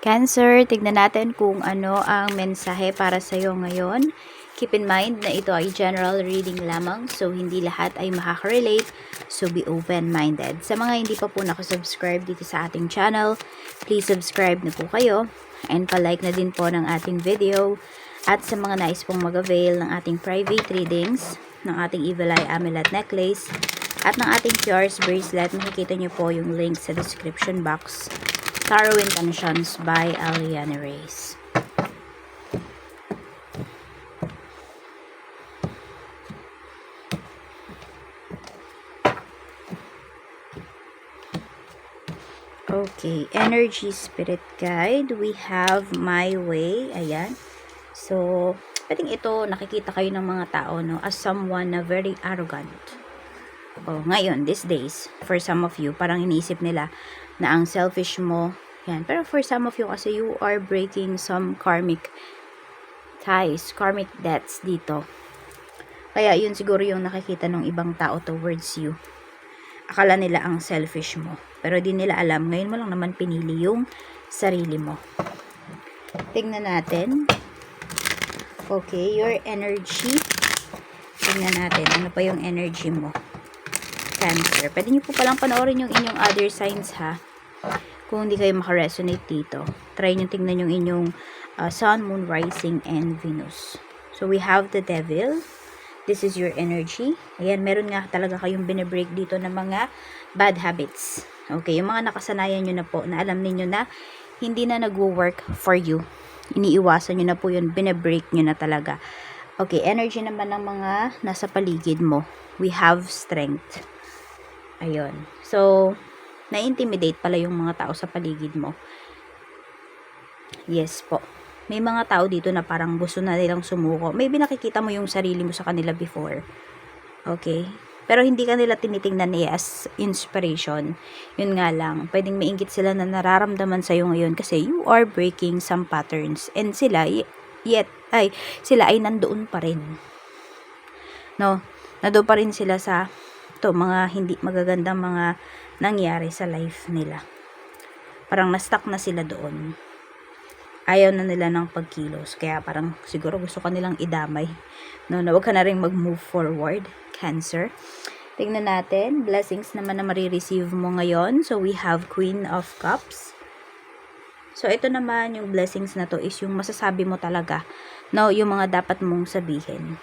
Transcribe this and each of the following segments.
Cancer, tignan natin kung ano ang mensahe para sa iyo ngayon. Keep in mind na ito ay general reading lamang, so hindi lahat ay makaka-relate, so be open-minded. Sa mga hindi pa po nakasubscribe dito sa ating channel, please subscribe na po kayo, and palike na din po ng ating video. At sa mga nais pong mag-avail ng ating private readings, ng ating Evil Eye Amulet Necklace, at ng ating Cures Bracelet, makikita nyo po yung link sa description box. Tarot Intentions by Aliana Reyes. Okay, Energy Spirit Guide. We have My Way. Ayan. So, pwedeng ito, nakikita kayo ng mga tao, no, as someone na very arrogant. Oh, ngayon, these days, for some of you, parang iniisip nila na ang selfish mo, yan. Pero for some of you, kasi you are breaking some karmic ties, karmic debts dito. Kaya yun siguro yung nakikita ng ibang tao towards you. Akala nila ang selfish mo. Pero di nila alam, ngayon mo lang naman pinili yung sarili mo. Tingnan natin. Okay, your energy. Tingnan natin, ano pa yung energy mo. Cancer. Pwede nyo po palang panoorin yung inyong other signs ha. Kung hindi kayo makaresonate dito. Try nyo tingnan yung inyong uh, Sun, Moon, Rising, and Venus. So, we have the Devil. This is your energy. Ayan, meron nga talaga kayong binibreak dito ng mga bad habits. Okay, yung mga nakasanayan nyo na po, na alam ninyo na hindi na nagwo-work for you. Iniiwasan nyo na po yun, binibreak nyo na talaga. Okay, energy naman ng mga nasa paligid mo. We have strength. Ayun. So, na-intimidate pala yung mga tao sa paligid mo. Yes po. May mga tao dito na parang gusto na nilang sumuko. Maybe nakikita mo yung sarili mo sa kanila before. Okay? Pero hindi ka nila tinitingnan eh as inspiration. Yun nga lang, pwedeng maingit sila na nararamdaman sa'yo ngayon kasi you are breaking some patterns. And sila, yet, ay, sila ay nandoon pa rin. No? Nandoon pa rin sila sa to mga hindi magagandang mga nangyari sa life nila. Parang na-stuck na sila doon. Ayaw na nila ng pagkilos. Kaya parang siguro gusto ka nilang idamay. No, na huwag ka na rin mag-move forward. Cancer. Tingnan natin. Blessings naman na marireceive mo ngayon. So, we have Queen of Cups. So, ito naman yung blessings na to is yung masasabi mo talaga. No, yung mga dapat mong sabihin.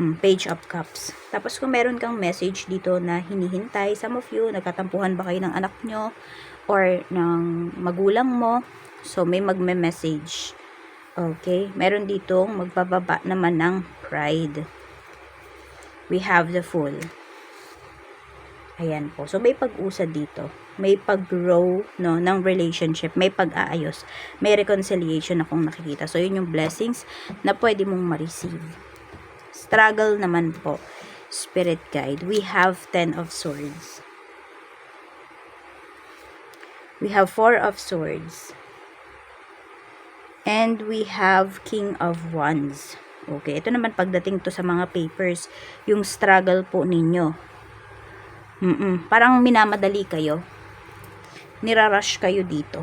Hmm, page of Cups. Tapos kung meron kang message dito na hinihintay, some of you, nagkatampuhan ba kayo ng anak nyo or ng magulang mo, so may magme-message. Okay? Meron ditong magbababa naman ng pride. We have the Fool. Ayan po. So, may pag-usad dito. May pag-grow no, ng relationship. May pag-aayos. May reconciliation akong nakikita. So, yun yung blessings na pwede mong ma-receive struggle naman po, spirit guide, we have 10 of swords. We have 4 of swords. And we have king of wands. Okay, ito naman pagdating to sa mga papers, yung struggle po ninyo. Mm-mm, parang minamadali kayo. Nirarush kayo dito.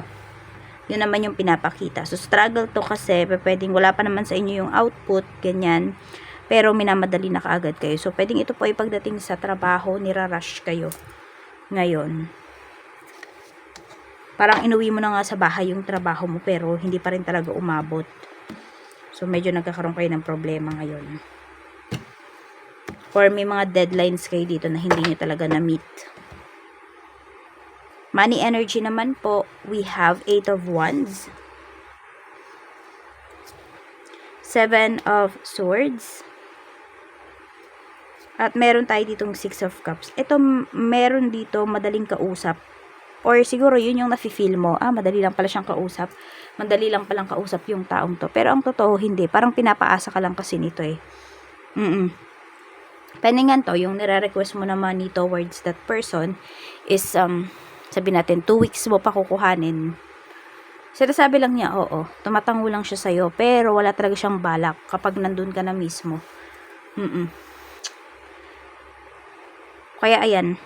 Yun naman yung pinapakita. So, struggle to kasi, pwedeng wala pa naman sa inyo yung output, ganyan pero minamadali na kaagad kayo. So, pwedeng ito po ay pagdating sa trabaho, nirarush kayo ngayon. Parang inuwi mo na nga sa bahay yung trabaho mo, pero hindi pa rin talaga umabot. So, medyo nagkakaroon kayo ng problema ngayon. Or may mga deadlines kayo dito na hindi nyo talaga na-meet. Money energy naman po, we have 8 of Wands. Seven of Swords. At meron tayo ditong Six of Cups. Ito, meron dito madaling kausap. Or siguro yun yung nafe-feel mo. Ah, madali lang pala siyang kausap. Madali lang palang kausap yung taong to. Pero ang totoo, hindi. Parang pinapaasa ka lang kasi nito eh. Mm-mm. Peningan to, yung nire-request mo na money towards that person is, um, sabi natin, 2 weeks mo pa kukuhanin. Sinasabi lang niya, oo, tumatango lang siya sa'yo, pero wala talaga siyang balak kapag nandun ka na mismo. Mm-mm. Kaya ayan,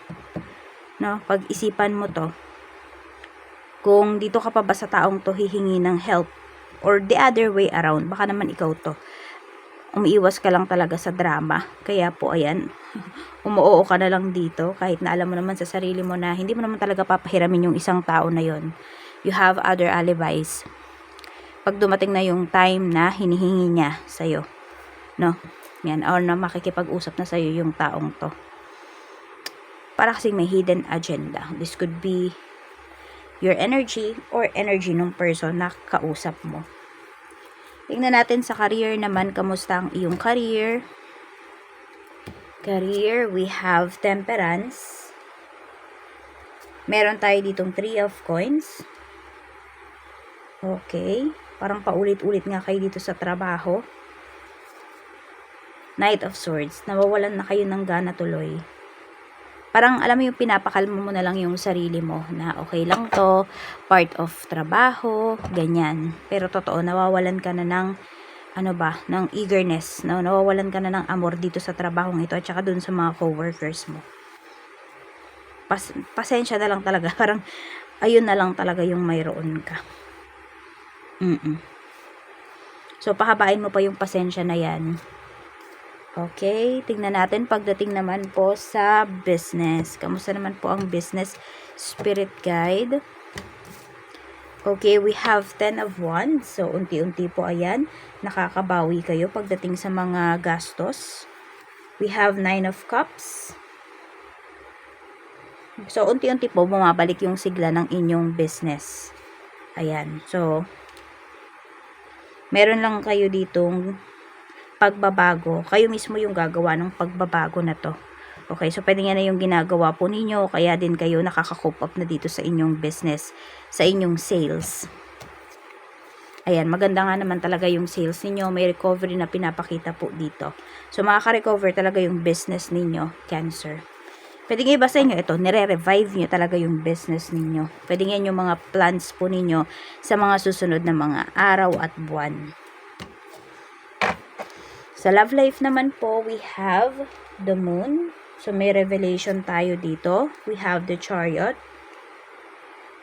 no, pag-isipan mo to, kung dito ka pa ba sa taong to hihingi ng help or the other way around, baka naman ikaw to. Umiiwas ka lang talaga sa drama. Kaya po, ayan, umuoo ka na lang dito kahit na alam mo naman sa sarili mo na hindi mo naman talaga papahiramin yung isang tao na yon. You have other alibis. Pag dumating na yung time na hinihingi niya sa'yo. No? Yan. Or na makikipag-usap na sa'yo yung taong to. Para kasing may hidden agenda. This could be your energy or energy ng person na kausap mo. Tingnan natin sa career naman, kamusta ang iyong career. Career, we have temperance. Meron tayo ditong three of coins. Okay. Parang paulit-ulit nga kayo dito sa trabaho. Knight of Swords. Nawawalan na kayo ng gana tuloy parang alam mo yung pinapakalma mo na lang yung sarili mo na okay lang to, part of trabaho, ganyan. Pero totoo, nawawalan ka na ng ano ba, ng eagerness, no? nawawalan ka na ng amor dito sa trabaho ito at saka dun sa mga coworkers mo. Pas, pasensya na lang talaga, parang ayun na lang talaga yung mayroon ka. Mm-mm. So, pahabain mo pa yung pasensya na yan Okay, tingnan natin pagdating naman po sa business. Kamusta naman po ang business spirit guide? Okay, we have 10 of wands. So, unti-unti po ayan. Nakakabawi kayo pagdating sa mga gastos. We have 9 of cups. So, unti-unti po bumabalik yung sigla ng inyong business. Ayan. So, meron lang kayo ditong pagbabago. Kayo mismo yung gagawa ng pagbabago na to. Okay, so pwede nga na yung ginagawa po ninyo, kaya din kayo nakaka-cope up na dito sa inyong business, sa inyong sales. Ayan, maganda nga naman talaga yung sales ninyo, may recovery na pinapakita po dito. So, makaka-recover talaga yung business ninyo, Cancer. Pwede nga iba sa inyo, ito, nire-revive nyo talaga yung business ninyo. Pwede nga yung mga plans po ninyo sa mga susunod na mga araw at buwan. Sa love life naman po, we have the moon. So, may revelation tayo dito. We have the chariot.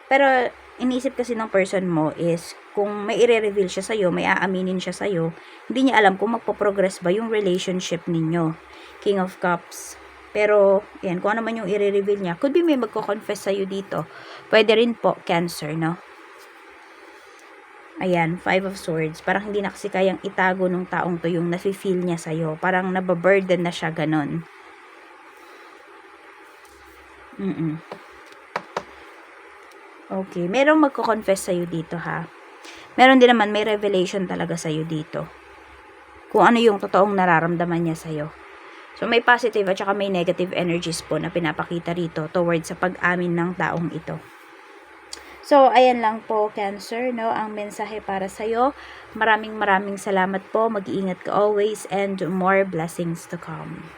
Pero, iniisip kasi ng person mo is, kung may i-reveal siya sa'yo, may aaminin siya sa'yo, hindi niya alam kung magpo-progress ba yung relationship ninyo. King of Cups. Pero, yan, kung ano man yung i-reveal niya, could be may magko-confess sa'yo dito. Pwede rin po, Cancer, no? Ayan, Five of Swords. Parang hindi na kasi kayang itago ng taong to yung nafe-feel niya sa'yo. Parang nababurden na siya ganon. Mm-mm. Okay. Merong magko-confess sa'yo dito, ha? Meron din naman, may revelation talaga sa'yo dito. Kung ano yung totoong nararamdaman niya sa'yo. So, may positive at saka may negative energies po na pinapakita rito towards sa pag-amin ng taong ito. So, ayan lang po, Cancer, no, ang mensahe para sa iyo. Maraming maraming salamat po. Mag-iingat ka always and more blessings to come.